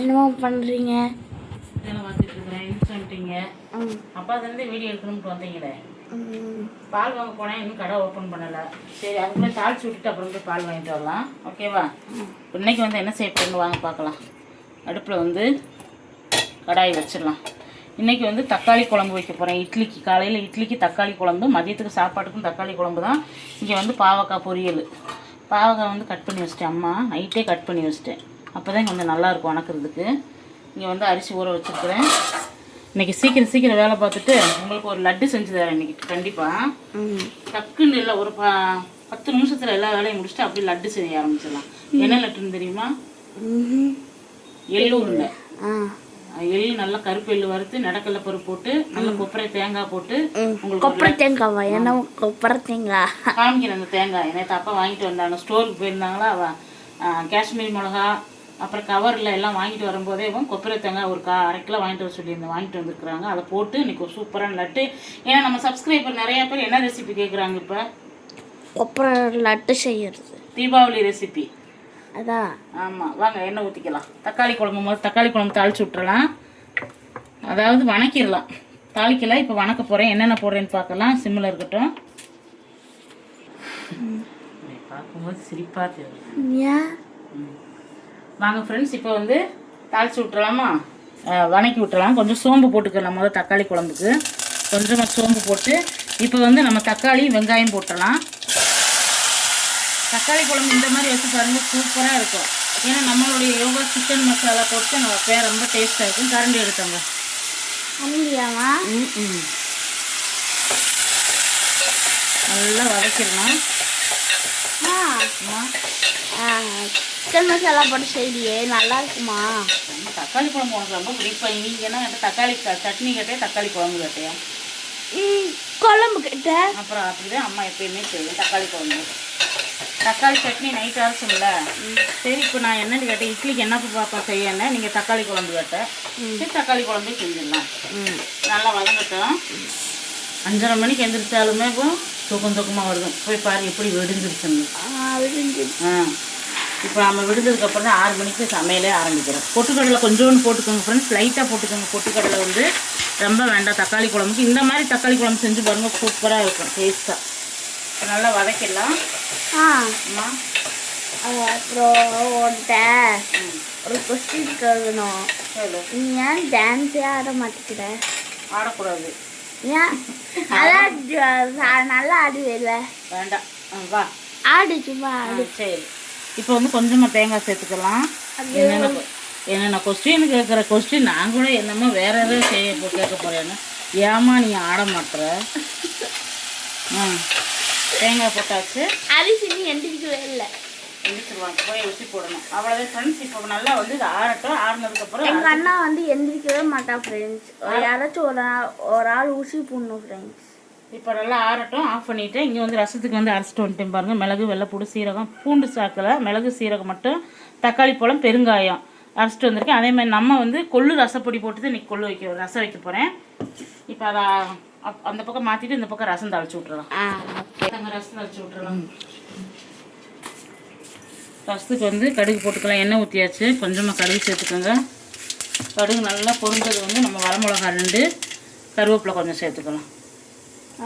என்னமோ பண்ணுறீங்க அப்பா அதுலேருந்து வீடியோ எடுக்கணும்ட்டு வந்தீங்களே. பால் வாங்க போனேன் இன்னும் கடை ஓப்பன் பண்ணலை. சரி அதுக்குள்ளே தாளிச்சு விட்டுட்டு அப்புறம் போய் பால் வாங்கிட்டு வரலாம். ஓகேவா இன்னைக்கு வந்து என்ன செய்ய போறேன்னு வாங்க பார்க்கலாம். அடுப்பில் வந்து கடாய் வச்சிடலாம். இன்றைக்கி வந்து தக்காளி குழம்பு வைக்க போகிறேன் இட்லிக்கு காலையில் இட்லிக்கு தக்காளி குழம்பு மதியத்துக்கு சாப்பாட்டுக்கும் தக்காளி குழம்பு தான். இங்கே வந்து பாவக்காய் பொரியல். பாவக்காய் வந்து கட் பண்ணி வச்சிட்டேன் அம்மா. நைட்டே கட் பண்ணி வச்சிட்டேன். அப்போ தான் கொஞ்சம் நல்லாயிருக்கும் வணக்கிறதுக்கு இங்கே வந்து அரிசி ஊற வச்சுருக்கிறேன். இன்றைக்கி சீக்கிரம் சீக்கிரம் வேலை பார்த்துட்டு உங்களுக்கு ஒரு லட்டு செஞ்சு தரேன் இன்றைக்கி கண்டிப்பாக டக்குன்னு இல்லை ஒரு ப பத்து நிமிஷத்தில் எல்லா வேலையும் முடிச்சுட்டு அப்படியே லட்டு செய்ய ஆரம்பிச்சிடலாம். என்ன லட்டுன்னு தெரியுமா. எள்ளு உருண்டை. எள்ளு நல்லா கருப்பு எள்ளு வறுத்து நடக்கல்ல பருப்பு போட்டு நல்லா கொப்பரை தேங்காய் போட்டு உங்களுக்கு கொப்பரை தேங்காவா? என்ன கொப்பரை தேங்காய் காமிக்கிறேன் அந்த தேங்காய். நேற்று அப்பா வாங்கிட்டு வந்தாங்க. ஸ்டோருக்கு போயிருந்தாங்களா? அவ ஆ, காஷ்மீர் மிளகா அப்புறம் கவரில் எல்லாம் வாங்கிட்டு வரும்போதே கொப்பரை தேங்காய் ஒரு கா அரை கிலோ வாங்கிட்டு வர சொல்லியிருந்தேன் வாங்கிட்டு வந்திருக்கிறாங்க. அதை போட்டு இன்னைக்கு ஒரு சூப்பரான லட்டு. ஏன்னா நம்ம சப்ஸ்கிரைபர் நிறைய பேர் என்ன ரெசிபி கேட்குறாங்க இப்போ? கொப்பரை லட்டு செய்யறது. தீபாவளி ரெசிபி அதான் ஆமாம் வாங்க எண்ணெய் ஊற்றிக்கலாம் தக்காளி குழம்பு முதல்ல தக்காளி குழம்பு தாளிச்சு விட்டுறலாம். அதாவது வணக்கிடலாம். தாளிக்கல இப்போ வணக்க போகிறேன் என்னென்ன போடுறேன்னு பார்க்கலாம். சிம்மில் இருக்கட்டும். பார்க்கும்போது சிரிப்பாக தெரியும் வாங்க ஃப்ரெண்ட்ஸ் இப்போ வந்து தாளிச்சு விட்டுறலாமா அஹ், வணக்கி விட்டுறலாம் கொஞ்சம் சோம்பு போட்டுக்கலாம் முதல்ல தக்காளி குழம்புக்கு. கொஞ்சமாக சோம்பு போட்டு இப்போ வந்து நம்ம தக்காளி வெங்காயம் போட்டுடலாம். தக்காளி குழம்பு இந்த மாதிரி வச்சு பாருங்க சூப்பராக இருக்கும். ஏன்னா நம்மளுடைய யோகா சிக்கன் மசாலா போட்டு நம்ம பேர் ரொம்ப டேஸ்ட்டாக இருக்கும். கரண்டி எடுத்தோங்க. நல்லா வதக்கிடலாம். சிக்கன் மசாலா போட்டு செய்யலையே நல்லா இருக்குமா? தக்காளி குழம்பு உனக்கு ரொம்ப பிடிப்பா நீங்கள் என்ன கேட்ட தக்காளி சட்னி கேட்டே தக்காளி குழம்பு கேட்டையா? குழம்பு கிட்ட? அப்புறம் அப்படிதான் அம்மா எப்பயுமே செய்யும் தக்காளி குழம்பு. தக்காளி சட்னி நைட் அரைச்சும்ல சரி இப்போ நான் என்னன்னு கேட்டேன் இட்லிக்கு என்ன பாப்பா செய்யணும் நீங்கள் தக்காளி குழம்பு கேட்டேன் சரி தக்காளி குழம்பே செஞ்சிடலாம். ம். நல்லா வதங்கட்டும். அஞ்சரை மணிக்கு எந்திரிச்சாலுமே இப்போ தூக்கம் தூக்கமாக வருது. போய் பாரு எப்படி விடிஞ்சிருச்சுன்னு ஆ இப்போ நம்ம விடுந்ததுக்கப்புறம் தான் ஆறு மணிக்கு சமையலே ஆரம்பிக்கிறோம். பொட்டுக்கடலை கொஞ்சோண்டு போட்டுக்கோங்க ஃப்ரெண்ட்ஸ் லைட்டாக போட்டுக்கோங்க. பொட்டுக்கடலை வந்து ரொம்ப வேண்டாம். தக்காளி குழம்புக்கு. இந்த மாதிரி தக்காளி குழம்பு செஞ்சு பாருங்கள் சூப்பராக இருக்கும் டேஸ்ட்டாக நல்லா வதக்கிடலாம். ஆ. அப்புறம் ஒரு கொஸ்டின் கேட்கணும். நீ ஏன் டான்ஸே ஆட மாட்டேங்கிற? ஆடக்கூடாது. நல்லா ஆடுவேல வேண்டாம். வா. ஆடு சும்மா ஆ, ஆடு சரி. இப்போ வந்து கொஞ்சமாக தேங்காய் சேர்த்துக்கலாம். என்னென்ன என்னென்ன கொஸ்டின் கேட்குற கொஸ்டின் நான் கூட என்னமோ வேற ஏதாவது செய்ய கேட்க போகிறேன்னு ஏமா நீ ஆட மாட்டுற? ஆ தேங்காய் போட்டாச்சு. அரிசி நீ எந்திரிக்கவே இல்லை. எந்திரிச்சிருவாங்க போய் ஊற்றி போடணும். அவ்வளோதான் ஃப்ரெண்ட்ஸ் இப்போ நல்லா வந்து இது ஆறட்டும். ஆறுனதுக்கப்புறம் எங்க அண்ணா வந்து எந்திரிக்கவே மாட்டான் ஃப்ரெண்ட்ஸ் யாராச்சும் ஒரு ஒரு ஆள் ஊசி போடணும் ஃப்ரெண்ட்ஸ் இப்போ நல்லா ஆறட்டும். ஆஃப் பண்ணிவிட்டு இங்கே வந்து ரசத்துக்கு வந்து அரைச்சிட்டு வந்துட்டேன் பாருங்கள் மிளகு வெள்ளைப்பூடு சீரகம். பூண்டு சாக்கில். மிளகு சீரகம் மட்டும். தக்காளி பழம் பெருங்காயம் அரைச்சிட்டு வந்திருக்கேன். அதே மாதிரி நம்ம வந்து கொள்ளு ரசப்பொடி போட்டு தான் இன்றைக்கி கொள்ளு வைக்க ரசம் வைக்க போகிறேன் இப்போ அதை அந்த பக்கம் மாற்றிட்டு இந்த பக்கம் ரசம் தாளிச்சு விட்றலாம் ரசம் தாளிச்சு விட்றலாம் ரசத்துக்கு வந்து கடுகு போட்டுக்கலாம் எண்ணெய் ஊற்றியாச்சு கொஞ்சமாக கடுகு சேர்த்துக்கோங்க. கடுகு நல்லா பொரிஞ்சது வந்து நம்ம வரமிளகா ரெண்டு கருவேப்பிலை கொஞ்சம் சேர்த்துக்கலாம்.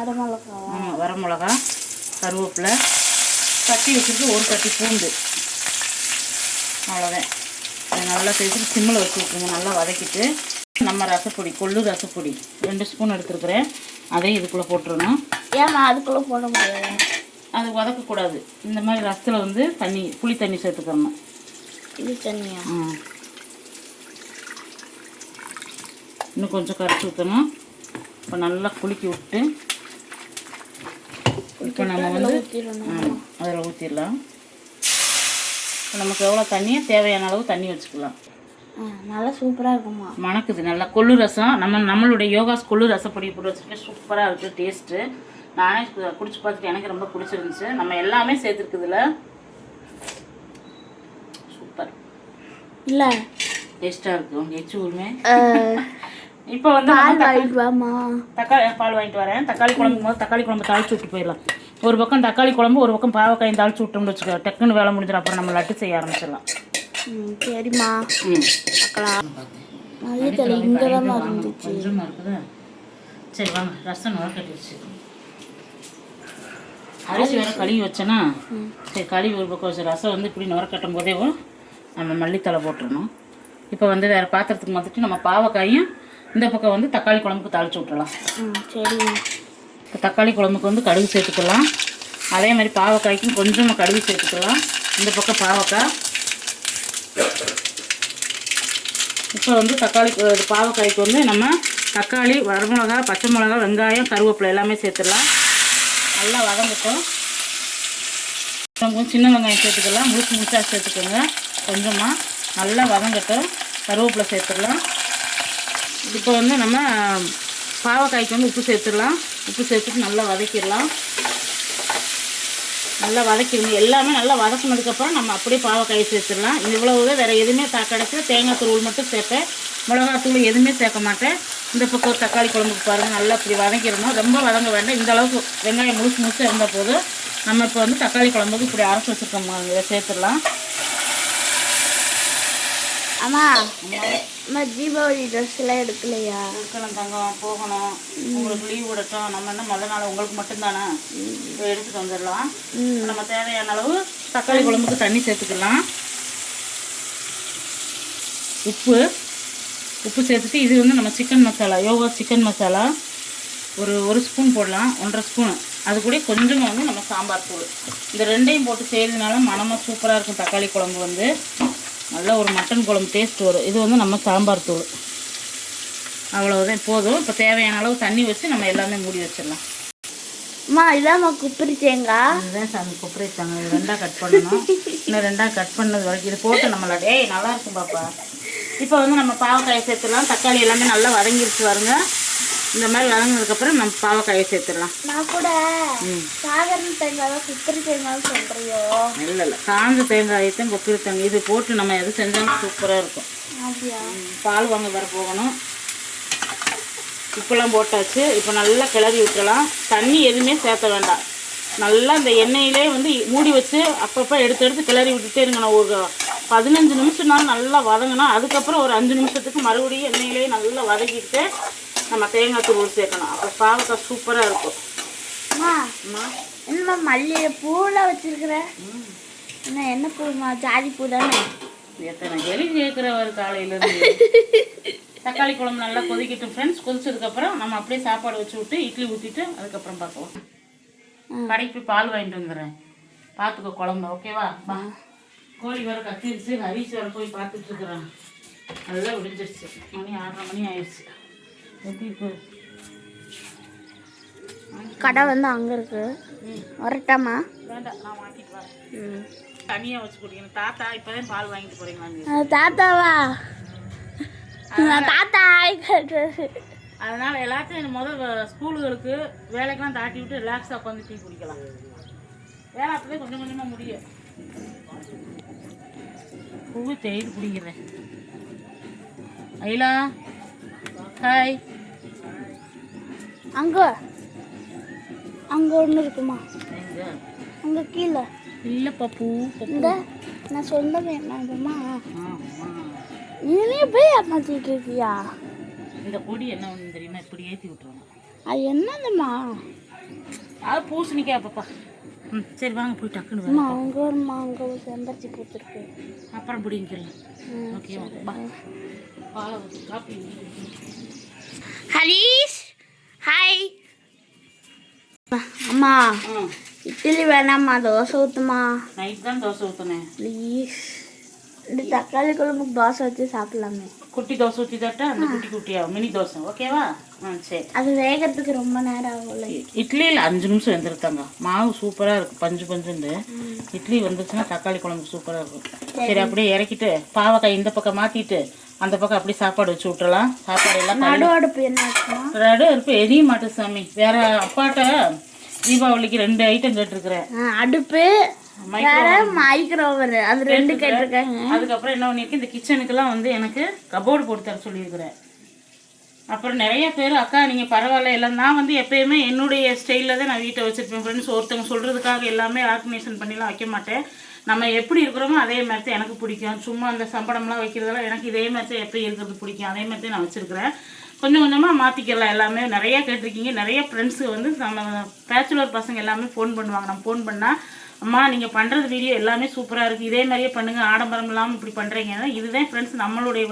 அடமிளகாவா ஆமாம் வரமிளகா கருவேப்பிலை. கட்டி வச்சுருக்கு ஒரு கட்டி பூண்டு. அவ்வளோதான் நல்லா சேர்த்து சிம்மில் வச்சு விட்ருங்க நல்லா வதக்கிட்டு நம்ம ரசப்பொடி கொள்ளு ரசப்பொடி. ரெண்டு ஸ்பூன் எடுத்துருக்குறேன். அதையும் இதுக்குள்ளே போட்டுருணும் ஏன் அதுக்குள்ள போட முடியாது. அது வதக்கக்கூடாது. இந்த மாதிரி ரசத்தில் வந்து தண்ணி புளி தண்ணி சேர்த்துக்கணும். தனியா ம் இன்னும் கொஞ்சம் கரைச்சி ஊற்றணும் இப்போ நல்லா குலுக்கி விட்டு இப்போ நம்ம வந்து அதில் ஊற்றிடலாம் இப்போ நமக்கு எவ்வளோ தண்ணியோ தேவையான அளவு தண்ணி வச்சுக்கலாம். ஆ நல்லா சூப்பராக இருக்குமா? மணக்குது நல்லா கொள்ளு ரசம். நம்ம நம்மளுடைய யோகாஸ் கொள்ளு ரசப்பொடி போட்டு வச்சுருக்கேன். சூப்பராக இருக்குது டேஸ்ட்டு. நானே குடிச்சு பார்த்துட்டு எனக்கு ரொம்ப பிடிச்சிருந்துச்சு. நம்ம எல்லாமே சேர்த்துருக்குதுல. சூப்பர். இல்லை. டேஸ்ட்டாக இருக்குது உங்கள் எச்சு ஊருமே இப்போ வந்து தக்காளி பால் வாங்கிட்டு வரேன். தக்காளி குழம்பு போது தக்காளி குழம்பு தாளிச்சு விட்டு போயிடலாம். ஒரு பக்கம் தக்காளி குழம்பு ஒரு பக்கம் பாவக்காயும் தாளிச்சு விட்டோம்னு வச்சுக்கோ. டக்குன்னு வேலை முடிஞ்சிடும். அப்புறம் நம்ம லட்டு செய்ய ஆரம்பிச்சிடலாம். ம் சரிம்மா. மல்லித்தலை இங்கே தான் இருந்துச்சு. கொஞ்சமாக இருக்குதா? சரி வாங்க. ரசம் கட்டிடுச்சு அரிசி வேற கழுவி வச்சேனா சரி கழுவி ஒரு பக்கம் வச்சு ரசம் வந்து இப்படி நுர கட்டும் போதே நம்ம மல்லித்தலை போட்டுடணும். இப்போ வந்து வேறு பாத்திரத்துக்கு மாற்றிட்டு நம்ம பாவக்காயும் இந்த பக்கம் வந்து தக்காளி குழம்புக்கு தாளிச்சு விட்டுறலாம் ம் சரிம்மா இப்போ தக்காளி குழம்புக்கு வந்து கடுகு சேர்த்துக்கலாம். அதே மாதிரி பாவக்காய்க்கும் கொஞ்சமாக கடுகு சேர்த்துக்கலாம். இந்த பக்கம் பாவக்காய். இப்போ வந்து தக்காளி பாவக்காய்க்கு வந்து நம்ம தக்காளி வரமிளகா பச்சை மிளகா வெங்காயம் கருவேப்பிலை எல்லாமே சேர்த்துடலாம். நல்லா வதங்கட்டும். கொஞ்சம் சின்ன வெங்காயம் சேர்த்துக்கலாம். முழுசு முழுசாக சேர்த்துக்கோங்க. கொஞ்சமாக நல்லா வதங்கட்டும். கருவேப்பிலை சேர்த்துடலாம். இப்போ வந்து நம்ம பாவக்காய்க்கு வந்து உப்பு சேர்த்துடலாம். உப்பு சேர்த்துட்டு நல்லா வதக்கிடலாம். நல்லா வதக்கிடுங்க. எல்லாமே நல்லா வதக்கினதுக்கப்புறம் நம்ம அப்படியே பாவக்காயை சேர்த்துடலாம். இவ்வளவு வேறு எதுவுமே த தேங்காய் தூள் மட்டும் சேர்ப்பேன். மிளகாத்தூள் எதுவுமே சேர்க்க மாட்டேன். இந்த பக்கம் தக்காளி குழம்புக்கு பாருங்கள் நல்லா இப்படி வதக்கிடணும் ரொம்ப வதங்க வேண்டாம். இந்த அளவுக்கு வெங்காயம் முழுசு முழுசு இருந்த போது நம்ம இப்போ வந்து தக்காளி குழம்புக்கு இப்படி அரைச்சி வச்சுருக்கோம். இதை சேர்த்துடலாம். அம்மா அம்மா தீபாவளி ட்ரெஸ் எல்லாம் எடுக்கலையா? இருக்கணும் தங்கம் போகணும். உங்களுக்கு லீவ் விடட்டும். நம்ம என்ன முதல் நாள் உங்களுக்கு மட்டும்தானே? எடுத்துட்டு வந்துடலாம். நம்ம தேவையான அளவு தக்காளி குழம்புக்கு தண்ணி சேர்த்துக்கலாம். உப்பு. உப்பு சேர்த்துட்டு இது வந்து நம்ம சிக்கன் மசாலா யோகா சிக்கன் மசாலா. ஒரு ஒரு ஸ்பூன் போடலாம் ஒன்றரை ஸ்பூன். அது கூட கொஞ்சமாக வந்து நம்ம சாம்பார் தூள். இந்த ரெண்டையும் போட்டு செய்கிறதுனால மனமாக சூப்பராக இருக்கும் தக்காளி குழம்பு வந்து. நல்ல ஒரு மட்டன் குழம்பு டேஸ்ட் வரும். இது வந்து நம்ம சாம்பார் தூள். அவ்வளவுதான். போதும். இப்போ தேவையான அளவு தண்ணி வச்சு நம்ம எல்லாமே மூடி வச்சிடலாம். அம்மா இதாம்மா குப்பரி தேங்காய் அதுதான் சாமி கொப்பரை இது ரெண்டாக கட் பண்ணணும். இன்னும் ரெண்டாக கட் பண்ணது வரைக்கும். இது போட்டு நம்மள டேய் நல்லா இருக்கும் பாப்பா. இப்போ வந்து நம்ம பாவக்காயை சேர்த்துடலாம். தக்காளி எல்லாமே நல்லா வதங்கிருச்சு வருங்க இந்த மாதிரி வதங்கினதுக்கப்புறம் நம்ம பாவக்காயை சேர்த்துடலாம். நான் கூட ம். சாதாரண தேங்காய் குப்பரி தேங்காய் சொல்றியோ? இல்லை இல்லை. காஞ்ச தேங்காயத்தையும் கொப்பரை தேங்காய். இது போட்டு நம்ம எது செஞ்சாலும் சூப்பராக இருக்கும். பால் வாங்க வர போகணும். உப்புலாம் போட்டாச்சு. இப்போ நல்லா கிளறி விட்டுறலாம் தண்ணி எதுவுமே சேர்த்த வேண்டாம். நல்லா இந்த எண்ணெயிலே வந்து மூடி வச்சு அப்பப்போ எடுத்து எடுத்து கிளறி விட்டுட்டே இருங்க. நான் ஒரு பதினஞ்சு நிமிஷம்னாலும் நல்லா வதங்கினா அதுக்கப்புறம் ஒரு அஞ்சு நிமிஷத்துக்கு மறுபடியும் எண்ணெயிலே நல்லா வதக்கிட்டு நம்ம தேங்காய் தூள் சேர்க்கணும். அப்போ பாவக்காய் சூப்பராக இருக்கும். என்னம்மா மல்லிகை பூலாம் வச்சிருக்கிற? என்ன என்ன பூமா ஜாதி பூ தானே? எத்தனை எலி கேட்குறவர் காலையிலேருந்து தக்காளி குழம்பு நல்லா கொதிக்கட்டும் ஃப்ரெண்ட்ஸ் கொதிச்சதுக்கப்புறம் நம்ம அப்படியே சாப்பாடு வச்சு விட்டு இட்லி ஊற்றிட்டு அதுக்கப்புறம் பார்க்கலாம். கடைக்கு போய் பால் வாங்கிட்டு வந்துடுறேன். பார்த்துக்கோ குழம்பு ஓகேவா கோழி வேறு கத்திருச்சு ஹரிஷ் வேறு போய் பார்த்துட்டு இருக்கிறேன் நல்லா விடிஞ்சிருச்சு. மணி ஆறரை மணி ஆயிடுச்சு. எப்படி இருக்கு கடை வந்து அங்கே இருக்கு. வரட்டாமா? வேண்டாம் நான் வாங்கிட்டு வரேன். ம் தனியாக வச்சு குடிக்கணும். தாத்தா இப்போதான் பால் வாங்கிட்டு போறீங்களாங்க அது தாத்தாவா? தாத்தா அதனால எல்லாத்தையும் முதல் ஸ்கூலுகளுக்கு வேலைக்கெல்லாம் தாட்டி விட்டு ரிலாக்ஸாக உட்காந்து டீ குடிக்கலாம். வேலை அப்படியே கொஞ்சம் கொஞ்சமாக முடியும். பூவு தேய்து குடிக்கிறேன். ஐலா ஹாய். அங்கே அங்கே ஒன்று இருக்குமா? அங்கே கீழே. இல்லை பப்பு பப்பு இந்த நான் சொல்ல வேண்டாம்மா ஆமா. நீனே போய் ஏமாத்திட்டு இருக்கியா? இந்த கொடி என்ன ஒன்று தெரியுமா? இப்படி ஏற்றி விட்டுருவாங்க. அது என்னதும்மா அது பூசணிக்காய் பாப்பா. ம் சரி வாங்க போய் டக்குன்னு அங்கே ஒரு செம்பருத்தி பூத்துருக்கு. அப்புறம் பிடிங்கிக்கலாம். ஓகேவா காப்பி ஹரீஷ் ஹாய். அம்மா இட்லி வேணாம்மா தோசை ஊற்றுமா நைட் தான் தோசை ஊற்றினேன் ப்ளீஸ். இந்த தக்காளி குழம்புக்கு தோசை வச்சு சாப்பிடலாமே. குட்டி தோசை ஊற்றி தட்டா? அந்த குட்டி குட்டியா மினி தோசை. ஓகேவா? ஆ சரி. அது வேகிறதுக்கு ரொம்ப நேரம் ஆகும்ல. இட்லியில் அஞ்சு நிமிஷம் வெந்திருத்தாங்க. மாவு சூப்பராக இருக்கும் பஞ்சு பஞ்சுண்டு இட்லி வந்துச்சுன்னா தக்காளி குழம்பு சூப்பராக இருக்கும். சரி. அப்படியே இறக்கிட்டு பாவக்காய் இந்த பக்கம் மாற்றிட்டு அந்த பக்கம் அப்படியே சாப்பாடு வச்சு விட்டுறலாம் சாப்பாடு எல்லாம் நடு அடுப்பு என்ன ரெண்டு இருப்பு எரிய மாட்டேன் சாமி. வேற அப்பாட்ட தீபாவளிக்கு ரெண்டு ஐட்டம் கேட்டிருக்கிறேன். அடுப்பு வேற மைக்ரோவர் அது ரெண்டு கேட்டிருக்காங்க அதுக்கப்புறம் என்ன பண்ணியிருக்கேன் இந்த கிச்சனுக்கெல்லாம் வந்து எனக்கு கபோர்டு போட்டு தர சொல்லியிருக்கிறேன். அப்புறம் நிறைய பேர் அக்கா நீங்கள் பரவாயில்ல எல்லாம் நான் வந்து எப்பயுமே என்னுடைய ஸ்டைலில் தான் நான் வீட்டை வச்சுருப்பேன் ஃப்ரெண்ட்ஸ் ஒருத்தவங்க சொல்கிறதுக்காக எல்லாமே ஆர்கனைசேஷன் பண்ணிலாம் வைக்க மாட்டேன். நம்ம எப்படி இருக்கிறோமோ அதே மாதிரி தான் எனக்கு பிடிக்கும். சும்மா அந்த சம்பளம்லாம் வைக்கிறதெல்லாம் எனக்கு இதே மாதிரி தான் எப்பயும் இருக்கிறது பிடிக்கும். அதே மாதிரி தான் நான் வச்சுருக்கிறேன். கொஞ்சம் கொஞ்சமாக மாற்றிக்கலாம் எல்லாமே. நிறைய கேட்டிருக்கீங்க. நிறைய ஃப்ரெண்ட்ஸு வந்து நம்ம பேச்சுலர் பசங்க எல்லாமே ஃபோன் பண்ணுவாங்க. நம்ம ஃபோன் பண்ணால் அம்மா நீங்கள் பண்ணுறது வீடியோ எல்லாமே சூப்பராக இருக்குது இதே மாதிரியே பண்ணுங்கள் ஆடம்பரம் இல்லாமல் இப்படி பண்ணுறீங்கன்னா இதுதான் ஃப்ரெண்ட்ஸ் நம்மளுடைய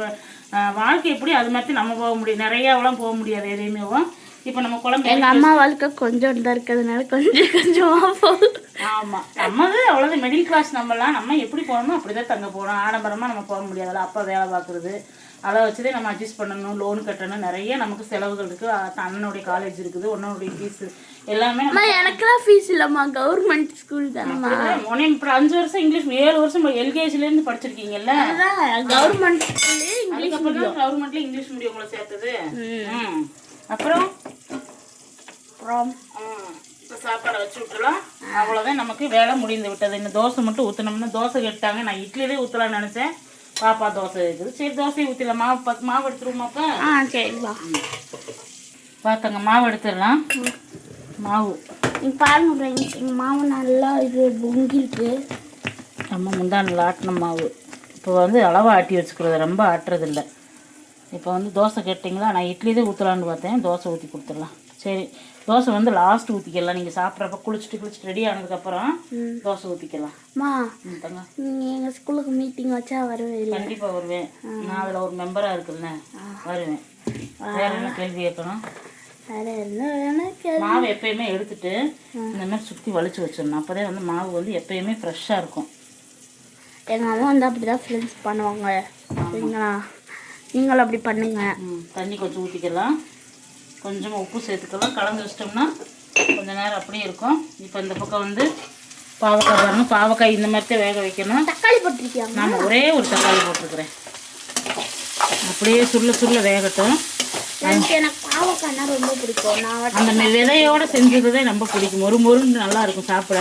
வாழ்க்கை எப்படி அது மாதிரி நம்ம போக முடியும். நிறையாவெல்லாம் போக முடியாது எதையுமேவும் இப்போ நம்ம குழம்பு எங்க அம்மா வாழ்க்கை கொஞ்சம் தான் இருக்கிறதுனால கொஞ்சம் கொஞ்சமா போகுது. ஆமாம் நம்மது அவ்வளோதான் மிடில் கிளாஸ் நம்மலாம். நம்ம எப்படி போகணுமோ அப்படி தான் தங்க போகணும் ஆடம்பரமாக நம்ம போக முடியாதுல்ல. அப்பா வேலை பார்க்குறது. அதை வச்சுதே நம்ம அட்ஜஸ்ட் பண்ணணும் லோன் கட்டணும். நிறைய நமக்கு செலவுகள் இருக்குது அண்ணனுடைய காலேஜ் இருக்குது உன்னனுடைய ஃபீஸு எல்லாமே எனக்கெல்லாம் ஃபீஸ் இல்லம்மா. கவர்மெண்ட் ஸ்கூல் தானம்மா உனே இப்போ அஞ்சு வருஷம் இங்கிலீஷ் ஏழு வருஷம் எல்கேஜிலேருந்து படிச்சிருக்கீங்கல்ல? கவர்மெண்ட் இங்கிலீஷ் தான் கவர்மெண்ட்ல இங்கிலீஷ் மீடியம் உங்களை சேர்த்தது. அப்புறம்? அப்புறம்? இப்போ சாப்பாடை வச்சு விட்டுலாம் அவ்வளோதான் நமக்கு வேலை முடிந்து விட்டது. இந்த தோசை மட்டும் ஊற்றினோம்னா தோசை கேட்டாங்க. நான் இட்லியிலே ஊற்றலாம்னு நினச்சேன். பாப்பா தோசை இருக்குது. சரி தோசையை ஊற்றிடலாம் மாவு பத்து மாவு எடுத்துருவோமாப்பா ஆ சரிப்பா பார்த்தாங்க மாவு எடுத்துடலாம். மாவு. இங்க பாருங்க எங்கள் மாவு நல்லா இது பொங்கிருக்கு நம்ம முந்தானில் ஆட்டின மாவு. இப்போ வந்து அளவாக ஆட்டி வச்சுக்கிறது. ரொம்ப ஆட்டுறது இல்லை இப்போ வந்து தோசை கேட்டிங்களா? நான் இட்லி தான் ஊற்றலான்னு பார்த்தேன். தோசை ஊற்றி கொடுத்துடலாம். சரி. தோசை வந்து லாஸ்ட் ஊற்றிக்கலாம் நீங்கள் சாப்பிட்றப்ப குளிச்சுட்டு குளிச்சுட்டு ரெடி ஆனதுக்கப்புறம் தோசை ஊற்றிக்கலாம் ம் எங்கள் ஸ்கூலுக்கு மீட்டிங் வச்சா வரவே இல்லை கண்டிப்பாக வருவேன். நான் அதில் ஒரு மெம்பராக இருக்குல்ல வருவேன். வேற என்ன கேள்வி கேட்கணும். மாவு எப்பயுமே எடுத்துட்டு இந்த மாதிரி சுற்றி வலிச்சு வச்சிடணும். அப்போதான் வந்து மாவு வந்து எப்பயுமே ஃப்ரெஷ்ஷாக இருக்கும். எங்கள் அம்மா வந்து அப்படி தான் ஃப்ரெண்ட்ஸ் பண்ணுவாங்க சரிங்களா? நீங்களும் அப்படி பண்ணுங்க. தண்ணி கொஞ்சம் ஊற்றிக்கலாம் கொஞ்சமாக உப்பு சேர்த்துக்கலாம். கலந்து வச்சிட்டோம்னா கொஞ்ச நேரம் அப்படியே இருக்கும். இப்போ இந்த பக்கம் வந்து பாவக்காய் பாருங்க. பாவக்காய் இந்த மாதிரி தான் வேக வைக்கணும். தக்காளி போட்டிருக்கியாங்க நான் ஒரே ஒரு தக்காளி போட்டிருக்கிறேன். அப்படியே சுருள சுருள வேகட்டும். பாவக்காய்னா ரொம்ப பிடிக்கும். அந்த விதையோட செஞ்சது தான் ரொம்ப பிடிக்கும். மொறு மொறுன்னு நல்லா இருக்கும் சாப்பிட.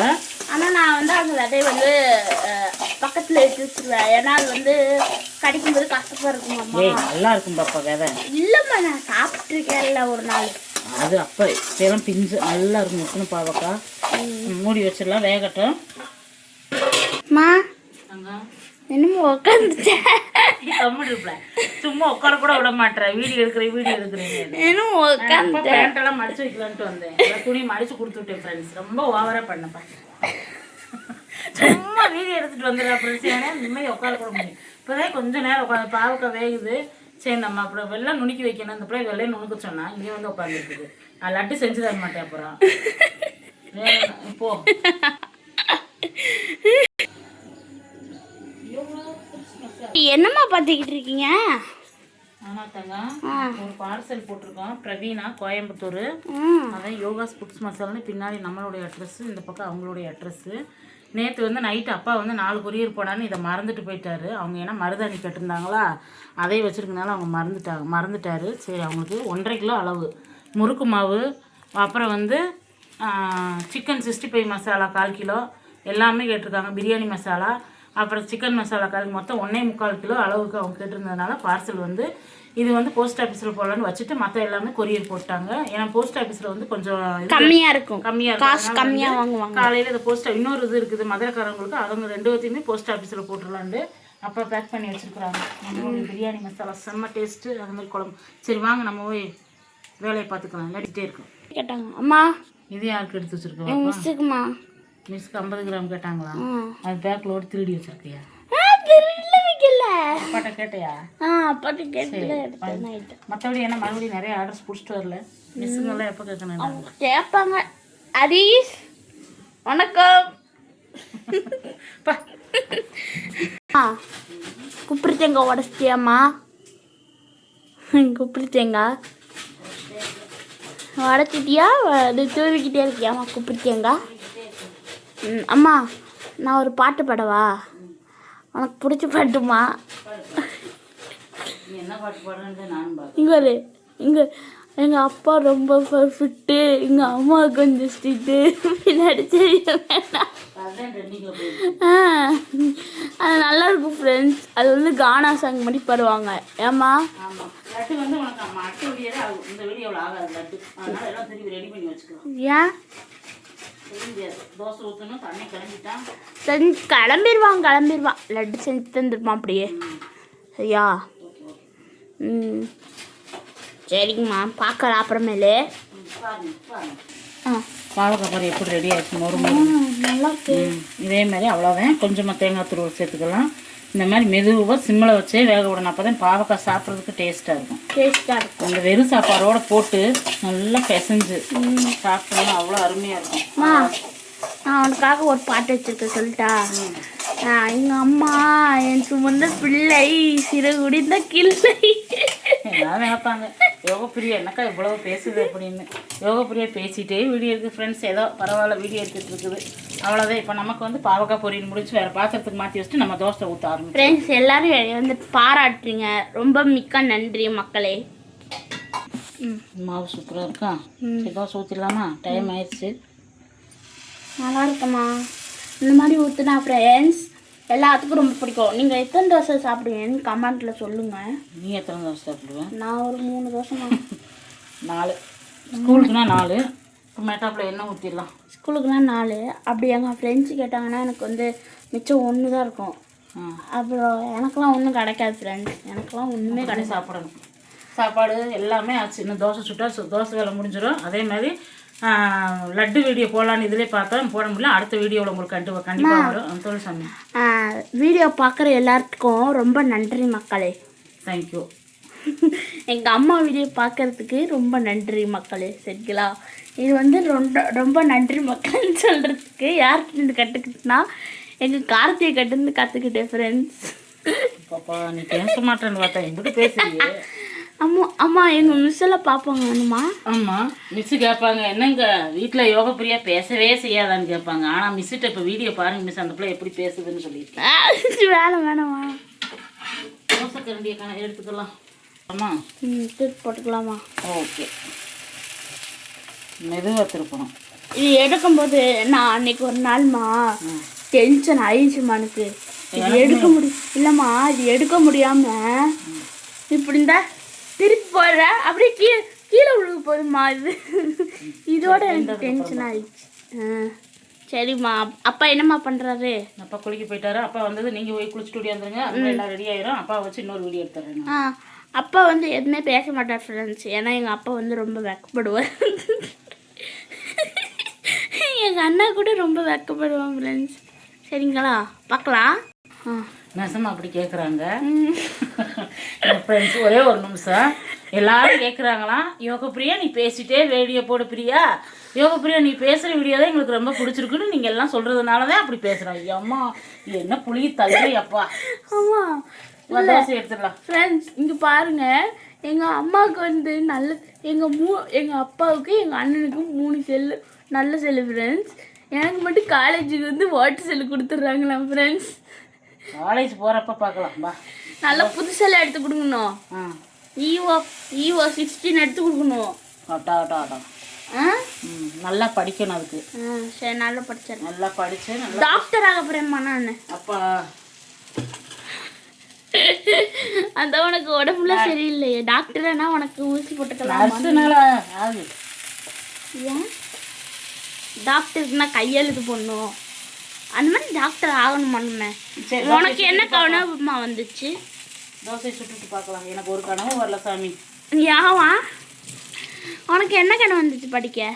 ஆனா நான் வந்து அந்த விதையை வந்து பக்கத்துல எடுத்து வச்சிருவேன். ஏன்னா அது வந்து கடிக்கும்போது கஷ்டமா இருக்கும் அம்மா ஏய் நல்லா இருக்கும் பாப்பா விதை. இல்லம்மா நான் சாப்பிட்டுருக்கேன்ல ஒரு நாள். அது அப்போ இதெல்லாம் பிஞ்சு நல்லா இருக்கும் முக்கணும் பாவக்காய் மூடி வச்சிடலாம் வேகட்டும். மா அங்க. என்னமோ உட்காந்துட்டேன் சும்மா உட்கார கூட விட மாட்டேன் வீடியோ எடுக்கிறேன் வீடியோ எடுக்கிறேன் என்னமோ உட்காந்து பேண்ட் எல்லாம் மடிச்சு வைக்கலான்ட்டு வந்தேன். துணி மடிச்சு கொடுத்து விட்டேன் ஃப்ரெண்ட்ஸ் ரொம்ப ஓவரா பண்ணப்பா. சும்மா வீடியோ எடுத்துட்டு வந்துடுறா ஃப்ரெண்ட்ஸ் ஏன்னா நிம்மதி உட்கார கூட முடியும் இப்போதான் கொஞ்ச நேரம் உட்காந்து பாவக்காய் வேகுது. சரி நம்ம அப்புறம் வெள்ளம் நுணுக்கி வைக்கணும். அந்த பிள்ளை வெள்ளையும் நுணுக்க சொன்னா இங்கே வந்து உட்காந்துருக்குது நான் லட்டு செஞ்சு தர மாட்டேன் அப்புறம். இப்போ என்னம்மா பார்த்துக்கிட்டு இருக்கீங்க? ஆனா தங்க ஒரு பார்சல் போட்டிருக்கோம். பிரவீனா கோயம்புத்தூர். அதான் யோகா ஸ்புட்ஸ் மசாலான்னு பின்னாடி நம்மளுடைய அட்ரஸ் இந்த பக்கம் அவங்களுடைய அட்ரஸ்ஸு நேற்று வந்து நைட்டு அப்பா வந்து நாலு கொரியர் போனான்னு இதை மறந்துட்டு போயிட்டாரு. அவங்க ஏன்னா மருதாணி கட்டிருந்தாங்களா? அதை வச்சுருக்கனால அவங்க மறந்துட்டாங்க மறந்துட்டாரு. சரி அவங்களுக்கு ஒன்றரை கிலோ அளவு. முறுக்கு மாவு அப்புறம் வந்து சிக்கன் சிக்ஸ்டி ஃபைவ் மசாலா கால் கிலோ. எல்லாமே கேட்டிருக்காங்க. பிரியாணி மசாலா அப்புறம் சிக்கன் மசாலா கால் மொத்தம் ஒன்றே முக்கால் கிலோ அளவுக்கு அவங்க கேட்டிருந்ததுனால பார்சல் வந்து இது வந்து போஸ்ட் ஆஃபீஸில் போடலான்னு வச்சுட்டு மற்ற எல்லாமே கொரியர் போட்டாங்க. ஏன்னா போஸ்ட் ஆஃபீஸில் வந்து கொஞ்சம் இது கம்மியா இருக்கும். கம்மியாக காசு கம்மியா வாங்குவாங்க. காலையில் இந்த போஸ்ட் இன்னொரு இது இருக்குது மதுரைக்காரங்களுக்கு அவங்க ரெண்டு பேர்த்தையுமே போஸ்ட் ஆஃபீஸில் போட்டுடலான்ட்டு அப்போ பேக் பண்ணி வச்சுருக்குறாங்க. பிரியாணி மசாலா செம்ம டேஸ்ட்டு அது மாதிரி குழம்பு. சரி வாங்க நம்ம போய் வேலையை பார்த்துக்கலாம். இல்லாட்டிகிட்டே இருக்கும். கேட்டாங்க. அம்மா. இது யாருக்கு எடுத்து வச்சுருக்கோம் மிஸ்ஸுக்குமா மிஸ்க்கு ஐம்பது கிராம் கேட்டாங்களா? அது பேக்கில் திருடி வச்சிருக்கியா? அப்பாட்ட கேட்டையா? ஆ பாட்டு கேட்டு எடுத்தேன் நைட்டு. மற்றபடி என்ன மறுபடியும் நிறைய ஆர்டர்ஸ் பிடிச்சிட்டு வரல. மிஸ்ஸுங்கெல்லாம் எப்போ கேட்கணும் கேட்பாங்க. ஹரீஷ் வணக்கம். ஆ குப்பரி தேங்காய் உடச்சிட்டியாம்மா? குப்பரி தேங்காய் உடச்சிட்டியா? அது தூவிக்கிட்டே இருக்கியாம்மா குப்பரி தேங்காய் ம் அம்மா நான் ஒரு பாட்டு பாடவா? உனக்கு பிடிச்ச பாட்டுமா? இங்கே ஒரு இங்கே எங்கள் அப்பா ரொம்ப பர்ஃபெக்ட்டு எங்கள் அம்மா கொஞ்சம் ஸ்ட்ரிக்ட்டு பின்னாடி தெரிய வேண்டாம் ஆ அது நல்லா இருக்கும் ஃப்ரெண்ட்ஸ் அது வந்து கானா சாங் மாதிரி பாடுவாங்க. பண்ணி வச்சுக்கலாம். ஏன்? கிளம்பிடுவான் கிளம்பிடுவான் லட்டு செஞ்சு தந்துருப்பான் அப்படியே. சரியா? ம். சரிங்கம்மா பார்க்கலாம் அப்புறமேலே. ஆ. பாவக்காய் பாரு எப்படி ரெடி ஆயிடுச்சு மொறு மொறு நல்லா இருக்கு. இதே மாதிரி அவ்வளோதான் கொஞ்சமாக தேங்காய் துருவல் சேர்த்துக்கலாம். இந்த மாதிரி மெதுவாக சிம்மில் வச்சே வேக விடணும். அப்போ தான் பாவக்காய் சாப்பிட்றதுக்கு டேஸ்ட்டாக இருக்கும். டேஸ்ட்டாக இருக்கும். அந்த வெறும் சாப்பாடோட போட்டு நல்லா பிசைஞ்சு சாப்பிட்டோம்னா அவ்வளோ அருமையாக இருக்கும். அம்மா நான் உனக்காக ஒரு பாட்டு வச்சிருக்கேன் சொல்லிட்டா. எங்கள் அம்மா என் சுமந்த பிள்ளை சிறகுடிந்த கிள்ளை. எல்லாரும் நினைப்பாங்க. யோக பிரியா என்னக்கா இவ்வளவு பேசுது அப்படின்னு? யோக பிரியா பேசிட்டே வீடியோ இருக்குது ஃப்ரெண்ட்ஸ் ஏதோ பரவாயில்ல வீடியோ எடுத்துகிட்டு இருக்குது. அவ்வளோதான் இப்போ நமக்கு வந்து பாவக்காய் பொரியல் முடிச்சு வேறு பாத்திரத்துக்கு மாற்றி வச்சுட்டு நம்ம தோசை ஊற்ற ஃப்ரெண்ட்ஸ் எல்லாரும் வந்து பாராட்டுறீங்க. ரொம்ப மிக்க நன்றி மக்களே. ம் மாவு சூப்பராக இருக்கா. சரி தோசை ஊற்றிடலாமா டைம் ஆயிடுச்சு. நல்லா இருக்குமா இந்த மாதிரி ஊற்றுனா ஃப்ரெண்ட்ஸ் எல்லாத்துக்கும் ரொம்ப பிடிக்கும். நீங்கள் எத்தனை தோசை சாப்பிடுவீங்கன்னு கமெண்ட்டில் சொல்லுங்கள் நீ எத்தனை தோசை சாப்பிடுவேன் நான் ஒரு மூணு தோசைமா நாலு. ஸ்கூலுக்குனா நாலு. மேட்டாப்பில் எண்ணெய் ஊற்றிடலாம் ஸ்கூலுக்குலாம் நாலு. அப்படி எங்கள் ஃப்ரெண்ட்ஸ் கேட்டாங்கன்னா எனக்கு வந்து மிச்சம் ஒன்று தான் இருக்கும். அப்புறம் எனக்கெல்லாம் ஒன்றும் கிடைக்காது ஃப்ரெண்ட்ஸ் எனக்கெல்லாம் ஒன்றுமே கடை சாப்பிடணும். சாப்பாடு எல்லாமே ஆச்சு. இன்னும் தோசை சுட்டா சு- தோசை வேலை முடிஞ்சிடும். அதே மாதிரி லட்டு வீடியோ போடலான்னு இதிலே பார்த்தா போட முடியல. அடுத்த வீடியோவில் உங்களுக்கு கண்டு கண்டிப்பாக வரும். தொழில் சாமி. வீடியோ பார்க்குற எல்லாத்துக்கும் ரொம்ப நன்றி மக்களே. தேங்க்யூ எங்கள் அம்மா வீடியோ பார்க்கறதுக்கு ரொம்ப நன்றி மக்களே சரிங்களா? இது வந்து ரொம்ப ரொம்ப நன்றி மக்கள்னு சொல்கிறதுக்கு யார்கிட்ட கற்றுக்கிட்டுனா எங்கள் கார்த்திகை கட்டுந்து கற்றுக்கிட்டேன் ஃப்ரெண்ட்ஸ் பாப்பா நீ பேச மாட்டேன்னு பார்த்தா இப்படி பேசுறியே. அம்மா அம்மா எங்கள் மிஸ்ஸெல்லாம் பார்ப்பாங்க வேணுமா? ஆமாம் மிஸ்ஸு கேட்பாங்க. என்னங்க வீட்டில் யோகா பிரியா பேசவே செய்யாதான்னு கேட்பாங்க. ஆனால் மிஸ்ஸுட்ட இப்போ வீடியோ பாருங்க மிஸ் அந்த பிள்ளை எப்படி பேசுதுன்னு சொல்லியிருக்கேன் வேலை வேணாமா? தோசை கரண்டியை கண எடுத்துக்கலாம். ஆமாம் ம் போட்டுக்கலாமா? ஓகே. மெதுவாக திருப்பணும். இது எடுக்கும்போது நான் அன்னைக்கு ஒரு நாள்மா டென்ஷன் ஆயிடுச்சுமா எனக்கு. இது எடுக்க முடியும் இல்லைம்மா இது எடுக்க முடியாம. இப்படி இருந்தா திருப்பி போடுறேன் அப்படியே கீழே கீழே விழுக போதுமா இது. இதோட எனக்கு டென்ஷன் ஆயிடுச்சு. சரிம்மா. அப்பா என்னம்மா பண்ணுறாரு அப்பா குளிக்க போயிட்டாரு. அப்பா வந்தது நீங்கள் போய் குளிச்சுட்டு ஓடியாந்துருங்க எல்லாம் ரெடி ஆயிரும். அப்பா வச்சு இன்னொரு வீடியோ எடுத்துறேன் ஆ அப்பா வந்து எதுவுமே பேச மாட்டார் ஃப்ரெண்ட்ஸ் ஏன்னா எங்கள் அப்பா வந்து ரொம்ப வெக்கப்படுவார். எங்கள் அண்ணா கூட ரொம்ப வெக்கப்படுவான் ஃப்ரெண்ட்ஸ் சரிங்களா? பார்க்கலாம். ஆ. நெசமா அப்படி கேட்குறாங்க. என் ஃப்ரெண்ட்ஸ் ஒரே ஒரு நிமிஷம். எல்லாரும் கேட்குறாங்களாம் யோக பிரியா நீ பேசிட்டே வீடியோ போடு பிரியா. யோக பிரியா நீ பேசுகிற வீடியோ தான் எங்களுக்கு ரொம்ப பிடிச்சிருக்குன்னு நீங்கள் எல்லாம் சொல்கிறதுனால தான் அப்படி பேசுகிறாங்க அம்மா என்ன புளி தள்ளி அப்பா ஆமாம் எடுத்துடலாம். ஃப்ரெண்ட்ஸ் இங்கே பாருங்க. எங்கள் அம்மாவுக்கு வந்து நல்ல எங்கள் மூ எங்கள் அப்பாவுக்கு எங்கள் அண்ணனுக்கும் மூணு செல்லு நல்ல செல்லு ஃப்ரெண்ட்ஸ் எனக்கு மட்டும் காலேஜுக்கு வந்து வாட்டர் செல்லு கொடுத்துட்றாங்களாம் ஃப்ரெண்ட்ஸ் காலேஜ் போகிறப்ப பார்க்கலாம் வா. நல்லா புது செல்லு எடுத்து கொடுக்கணும் ஆ. ஈவோ ஈவோ சிக்ஸ்டீன் எடுத்து கொடுக்கணும். ஆட்டா ஆட்டா ஆட்டா. நல்லா படிக்கணும் அதுக்கு. சரி நல்லா படிச்சிடறேன் நல்லா நல்லா டாக்டர் ஆக போகிறேம்மா நான். அப்பா. அந்த உனக்கு உடம்புல சரியில்லையே. டாக்டர்னா உனக்கு ஊசி போட்டுக்கலாம்? ஏன்? டாக்டருக்குனா கையெழுத்து போடணும். அந்த மாதிரி டாக்டர் ஆகணுமா நம்ம உனக்கு என்ன கவனமா வந்துச்சு? தோசை சுட்டுட்டு பார்க்கலாம். எனக்கு ஒரு கனவு வரல சாமி. யாவா? உனக்கு என்ன கனவு வந்துச்சு படிக்க?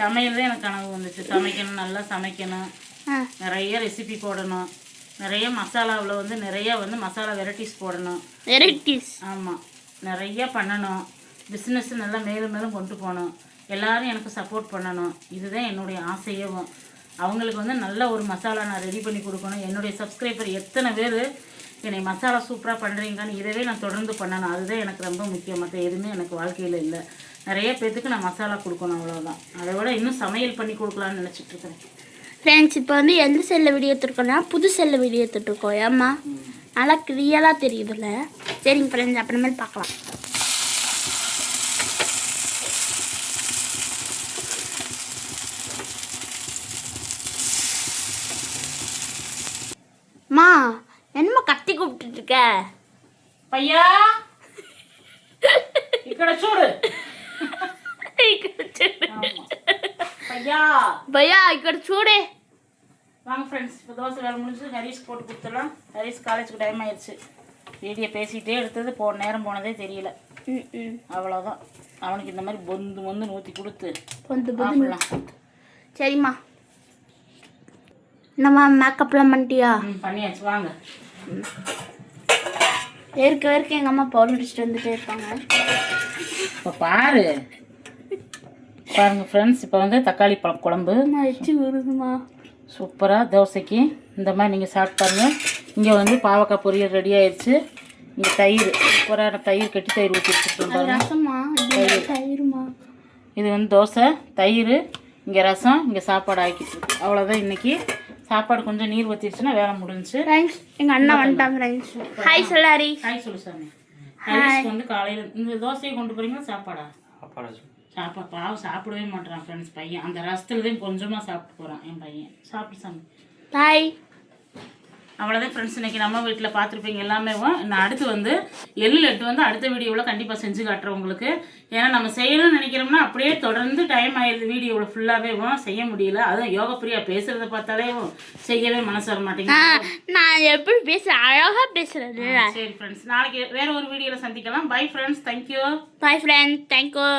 சமையல் தான் எனக்கு கனவு வந்துச்சு. சமைக்கணும் நல்லா சமைக்கணும். நிறைய ரெசிபி போடணும். நிறைய மசாலாவில் வந்து நிறைய வந்து மசாலா வெரைட்டிஸ் போடணும். வெரைட்டிஸ் ஆமாம் நிறைய பண்ணணும். பிஸ்னஸ் நல்லா மேலும் மேலும் கொண்டு போகணும். எல்லாரும் எனக்கு சப்போர்ட் பண்ணணும். இதுதான் என்னுடைய ஆசையவும். அவங்களுக்கு வந்து நல்ல ஒரு மசாலா நான் ரெடி பண்ணி கொடுக்கணும். என்னுடைய சப்ஸ்கிரைபர் எத்தனை பேர் என்னை மசாலா சூப்பராக பண்ணுறீங்கன்னு இதவே நான் தொடர்ந்து பண்ணணும். அதுதான் எனக்கு ரொம்ப முக்கியம். மற்ற எதுவுமே எனக்கு வாழ்க்கையில் இல்லை. நிறைய பேர்த்துக்கு நான் மசாலா கொடுக்கணும் அவ்வளோதான் அதை விட இன்னும் சமையல் பண்ணி கொடுக்கலான்னு நினச்சிட்டு இருக்கிறேன். ஃப்ரெண்ட்ஸ் இப்போ வந்து எந்த செல்லில் வீடியோ எடுத்துருக்கோம்னா புது செல்லில் வீடியோ எடுத்துட்ருக்கோம் ஏம்மா? நல்லா கிளியராக தெரியுதுல்ல. சரிங்க ஃப்ரெண்ட்ஸ் அப்புறமேல் பார்க்கலாம் மா என்னம்மா கத்தி கூப்பிட்டுட்டு இருக்க பையா? ఇక్కడ చూడు ఇక్కడ చూడు పయ్యా பையா? இக்கட சூடு. வாங்க ஃப்ரெண்ட்ஸ் இப்போ தோசை வேலை முடிஞ்சு ஹரிஸ் போட்டு கொடுத்துடலாம். ஹரிஸ் காலேஜுக்கு டைம் ஆயிடுச்சு. வீடியோ பேசிகிட்டே எடுத்தது போன நேரம் போனதே தெரியல. அவ்வளோதான் அவனுக்கு இந்த மாதிரி பொந்து பொந்து ஊற்றி கொடுத்து பொந்து பொந்து. சரிம்மா. நம்ம மேக்கப்லாம் பண்ணிட்டியா? பண்ணியாச்சு. வாங்க. ஏற்க ஏற்க எங்கள் அம்மா பவுல் அடிச்சுட்டு வந்துட்டே இருப்பாங்க. இப்போ பாரு. பாருங்க ஃப்ரெண்ட்ஸ் இப்போ வந்து தக்காளி பழம் குழம்பு. எச்சு விடுதுமா சூப்பராக தோசைக்கு இந்த மாதிரி நீங்கள் சாப்பிட்டு பாருங்க. இங்கே வந்து பாவக்காய் பொரியல் ரெடி ஆயிடுச்சு இங்கே தயிர் சூப்பரான தயிர் கட்டி தயிர் ஊற்றி வச்சுருக்கோம் தயிருமா இது வந்து தோசை தயிர் இங்கே ரசம் இங்கே சாப்பாடு ஆக்கிட்டு அவ்வளோதான் இன்னைக்கு. சாப்பாடு கொஞ்சம் நீர் ஊற்றிடுச்சுன்னா வேலை முடிஞ்சுச்சு. ஃப்ரெண்ட்ஸ் எங்கள் அண்ணா வந்துட்டாங்க. Friends hi சொல்லாரி. ஹாய் சொல்லு சாமி. ஹரிஸ்க்கு வந்து காலையில் இந்த தோசையை கொண்டு போறீங்களா சாப்பாடா? சாப்பா பாவம் சாப்பிடவே மாட்டேறான் ஃப்ரெண்ட்ஸ் பையன். அந்த ரசத்துல தான் கொஞ்சமாக சாப்பிட்டு போகிறான் என் பையன். சாப்பிட்டு சாமி. ஹாய் அவ்வளோதான் ஃப்ரெண்ட்ஸ் இன்னைக்கு நம்ம வீட்டில் பார்த்துருப்பீங்க எல்லாமே. நான் அடுத்து வந்து எள்ளு லட்டு வந்து அடுத்த வீடியோவில் கண்டிப்பாக செஞ்சு காட்டுறேன் உங்களுக்கு. ஏன்னா நம்ம செய்யணும்னு நினைக்கிறோம்னா அப்படியே தொடர்ந்து டைம் ஆயிடுது வீடியோவில் ஃபுல்லாகவே செய்ய முடியல. அதுவும் யோக பிரியா பேசுகிறத பார்த்தாலே செய்யவே மனசு வர மாட்டேங்குது. நான் எப்படி பேசுகிறேன் அழகாக பேசுறது. சரி ஃப்ரெண்ட்ஸ் நாளைக்கு வேற ஒரு வீடியோவில் சந்திக்கலாம். Bye friends thank you bye friends thank you